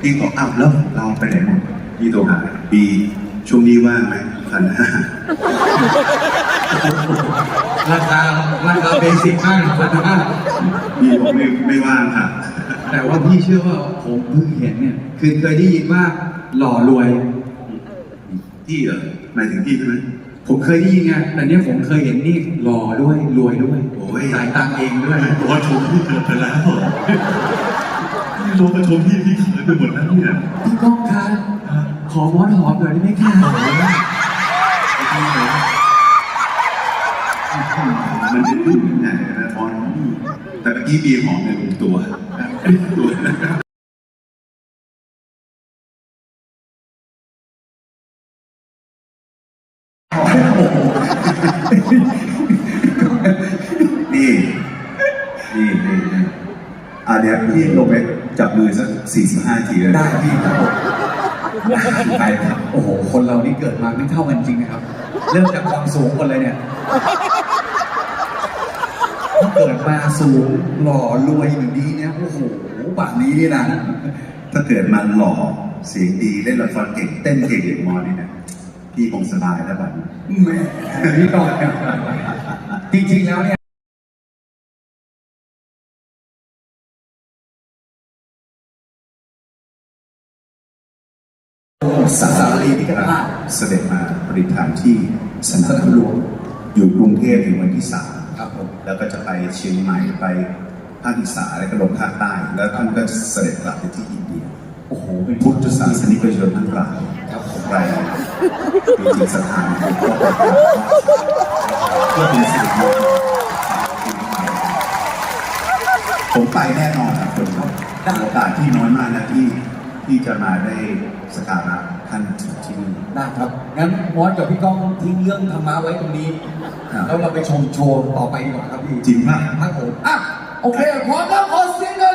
พี่บอกอ้าวแล้วเราไปไหนหมดพี่โทรหาบีช่วงนี้ว่างไหมพันห้าราคาราคาเบสิกมากพันห้าบีบอกไม่ไม่ว่างค่ะ แต่ว่าพี่เชื่อว่าผมเพิ่งเห็นเนี่ย คือเคยได้ยินว่าหล่อรวย พี่เหรอหมายถึงพี่ใช่ไหมผมเคยได้ยินไงแต่เนี้ยผมเคยเห็นนี่หล่อด้วยรวยด้วยโอ้ยจ่ายตังค์เองด้วยโอ้ชมพี่เกินไปแล้ว พี่ลงมาชมพี่พี่เขินไปหมดแล้วเนี่ยพี่ก้องคะขอม้อนหอมหน่อยได้ไหมคะมันจะดื้อยังไงนะตอนแต่เมื่อกี้บีหอมในลงตัวตัวนี่นี่ นี่นี่อะเดี๋ยวพี่ลงไป จับมือสักสี่สิบห้าทีเลยได้พี่ครับผมไปครับโอ้โห คนเรานี่เกิดมาไม่เท่ากันจริงนะครับ เริ่มจากความสูงคนเลยเนี่ยถ้าเกิดมาสูงหล่อรวยอย่างนี้เนี่ยโอ้โหป่านนี้นี่นะถ้าเกิดมันหล่อเสียงดีเล่นละครเก่งเต้นเก่งอย่างมอนี่นะพี่คงสบายแล้วแบบนี้แหม่พี่ก้องจริงๆแล้วเนี่ย สารีนิกราชเสด็จมาประดิษฐานที่สนามหลวงอยู่กรุงเทพถึงวันที่สามครับผมแล้วก็จะไปเชียงใหม่ไปภาคอีสานแล้วก็ลงภาคใต้ แล้วท่านก็เสด็จกลับไปที่อินเดียโอ้โหเป็นพุทธศาสนิกชนทั้งหลายครับผมไปมีจิตศรัทธาในหลวงพ่อประเพื่อเป็นสิริมงคลผมไปแน่นอนครับคนครับโอกาสที่น้อยมากนะที่ ที่จะมาได้สกการะท่านที่นี่ ได้ครับ งั้นมอสกับพี่ก้องทิ้งเรื่องธรรมะไว้ตรงนี้ ครับ แล้วเราไปชมโชว์ต่อไปดีกว่าครับพี่จริงมากครับผมอะโอเคพร้อมแล้วขอเสียงหน่อย